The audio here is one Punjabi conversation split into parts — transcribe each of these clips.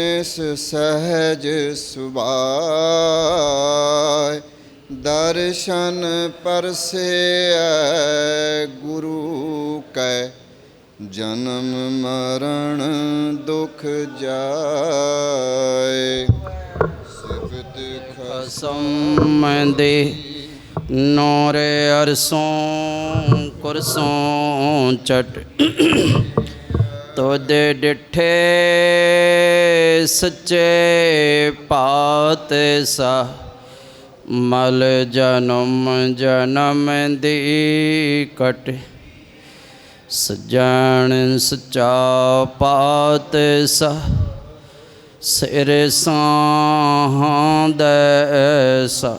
ਨਿਸ ਸਹਿਜ ਸੁਭਾਇ ਦਰਸ਼ਨ ਪਰਸੈ ਗੁਰੂ ਕੈ, ਜਨਮ ਮਰਨ ਦੁਖ ਜਾਏ। ਸਿਫਤ ਖਸਮ ਦੇ ਨੌਰ ਅਰਸੋਂ, ਕੁਰਸੋਂ ਚਟ ਤੋਦ ਡਿਠੇ ਸੱਚੇ ਪਾਤ ਸਾ ਮਲ ਜਨਮ ਜਨਮ ਦੀ ਕਟ। ਸਜਣ ਸਚਾ ਪਾਤ ਸਾ ਸਿਰ ਸਾਹਾਂ ਦੈਸਾ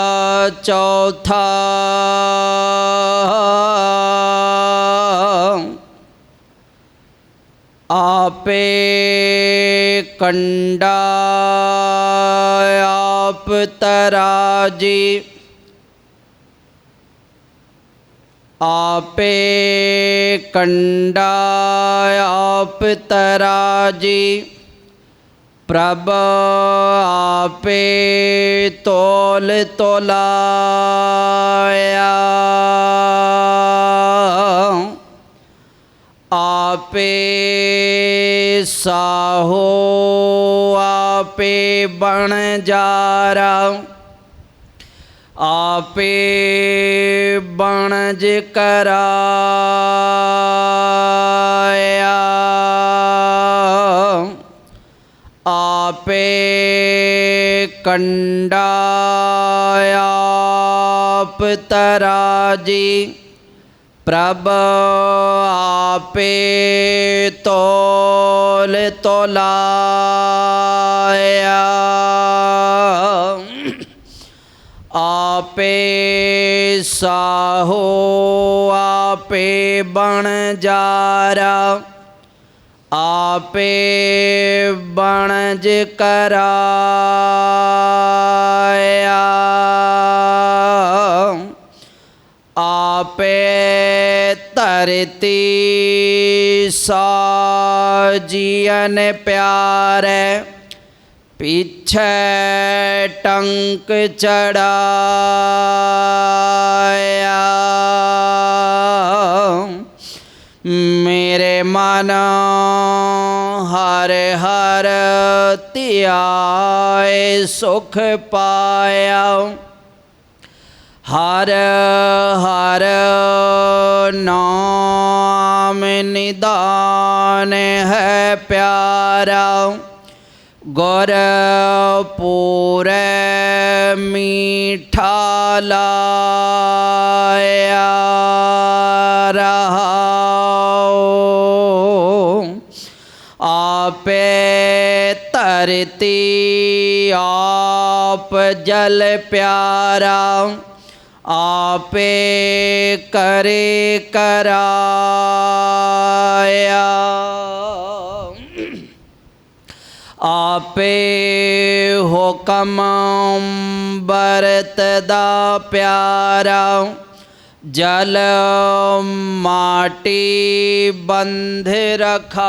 ਚੌਥਾ। ਆਪੇ ਕੰਡਾ ਆਪ ਤਰਾਜੀ। ਆਪੇ ਕੰਡਾ ਆਪ ਤਰਾਜੀ। ਪ੍ਰਭ ਆਪੇ ਤੋਲ ਤੋਲਾਇਆ। ਆਪੇ ਸਾਹੋ ਆਪੇ ਬਣ ਜਾਰਾ। ਆਪੇ ਬਣਜ ਕਰਾਇਆ ਆਪੇ ਕੰਡਾ ਆਪ ਤਰਾਜੀ ਪ੍ਰਭ ਆਪੇ ਤੋਲ ਤੋਲਾਇਆ ਆਪੇ ਸਾਹੋ ਆਪੇ ਬਣ ਜਾਰਾ ਆਪੇ ਬਣਜ ਕਰਾਇਆ। ਆਪੇ ਧਰਤੀ ਸਾਜੀਨ ਪਿਆਰੇ ਪਿਛੇ ਟੰਕ ਚੜਾਇਆ। ਮੇਰੇ ਹਰ ਹਰ ਧਿਆਏ ਸੁਖ ਪਾਇਆ। ਹਰ ਹਰ ਨਾਮ ਨਿਦਾਨ ਹੈ ਪਿਆਰਾ। ਗੁਰ ਪੂਰੇ ਮੀਠਾ ਲਾਇਆ। ਆਪੇ ਧਰਤੀ ਆਪ ਜਲ ਪਿਆਰਾ ਆਪੇ ਕਰੇ ਕਰਾਇਆ। ਆਪੇ ਹੁਕਮ ਬਰਤ ਦਾ ਪਿਆਰਾ। ਜਲ ਮਾਟੀ ਬੰਧ ਰਖਾਇਆ।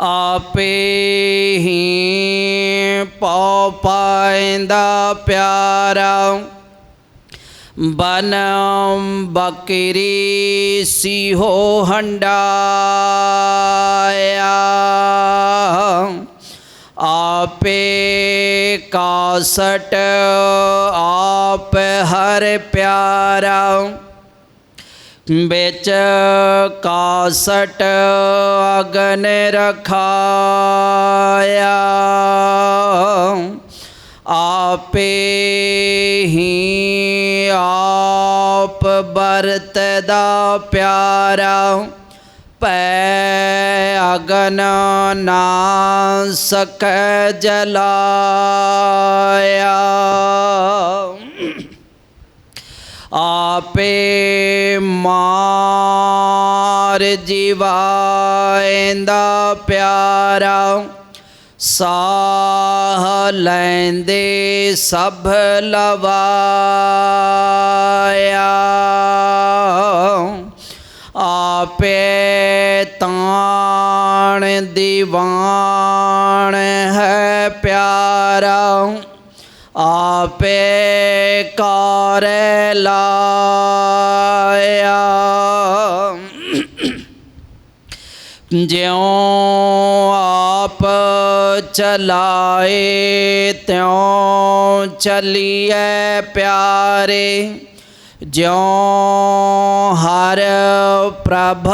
ਆਪੇ ਹੀ ਪਉ ਪਾਇੰਦਾ ਪਿਆਰਾ। ਬਨ ਬਕਰੀ ਸਿਹੋ ਹੰਡਾ। ਸਟ ਆਪ ਹਰ ਪਿਆਰਾ। ਵਿੱਚ ਕਾਸਟ ਅਗਨ ਰਖਾਇਆ। ਆਪੇ ਹੀ ਆਪ ਵਰਤਦਾ ਪਿਆਰਾ। ਪੈ ਅਗਨ ਨਾ ਸਕੈ ਜਲਾਇਆ। ਆਪੇ ਮਾਰ ਜੀਵਾਇੰਦਾ ਪਿਆਰਾ ਸਾਹ ਲੈਂਦੇ ਸਭ ਲਵਾਇਆ। ਆਪੇ ਤਾਣ ਦੀਵਾਨ ਹੈ ਪਿਆਰਾ। ਆਪੇ ਕਰ ਲਾਇਆ। ਜਿਉ ਆਪ ਚਲਾਏ ਤਿਉ ਚਲੀਏ ਪਿਆਰੇ। ਜਿਉ ਹਰ ਪ੍ਰਭ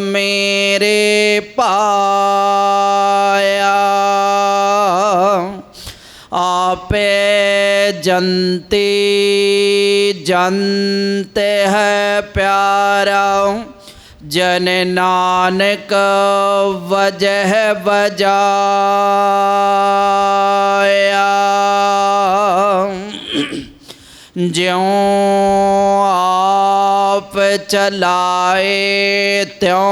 ਮੇਰੇ ਪਾਇਆ ਆਪੇ ਜੰਤੀ ਜੰਤ ਹੈ ਪਿਆਰਾ ਜਨ ਨਾਨਕ ਵਜਹ ਬਜਾਇਆ ਜਿਉ ਆਪ ਚਲਾਏ, ਤਿਉ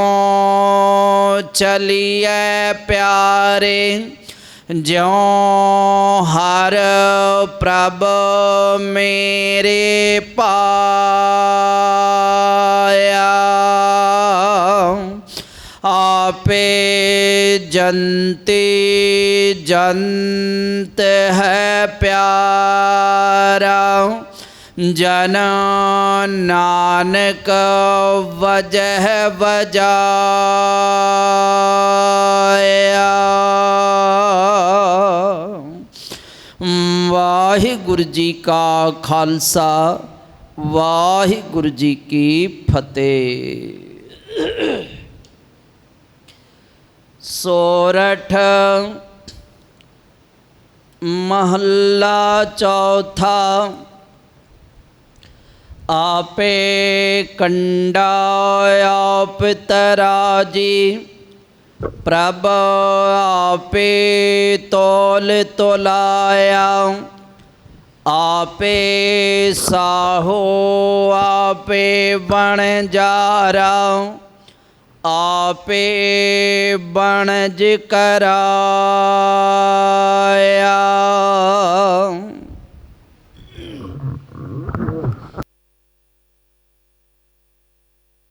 ਚਲੀਏ ਪਿਆਰੇ। ਜਿਉ ਹਰ ਪ੍ਰਭ ਮੇਰੇ ਪਾਇਆ। ਆਪੇ ਜੰਤੀ ਜੰਤ ਹੈ ਪਿਆਰਾ। ਜਨ ਨਾਨਕ ਵਜਹ ਵਜਾਇਆ। ਵਾਹਿਗੁਰੂ ਜੀ ਕਾ ਖਾਲਸਾ, ਵਾਹਿਗੁਰੂ ਜੀ ਕੀ ਫਤਿਹ। ਸੋਰਠ ਮਹੱਲਾ ਚੌਥਾ ਆਪੇ ਕੰਡਾ ਆਪ ਤਰਾਜੀ ਪ੍ਰਭ ਆਪੇ ਤੋਲ ਤੋਲਾਇਆ। ਆਪੇ ਸਾਹੋ ਆਪੇ ਬਣ ਜਾਰਾ ਆਪੇ ਬਣਜ ਕਰਾਇਆ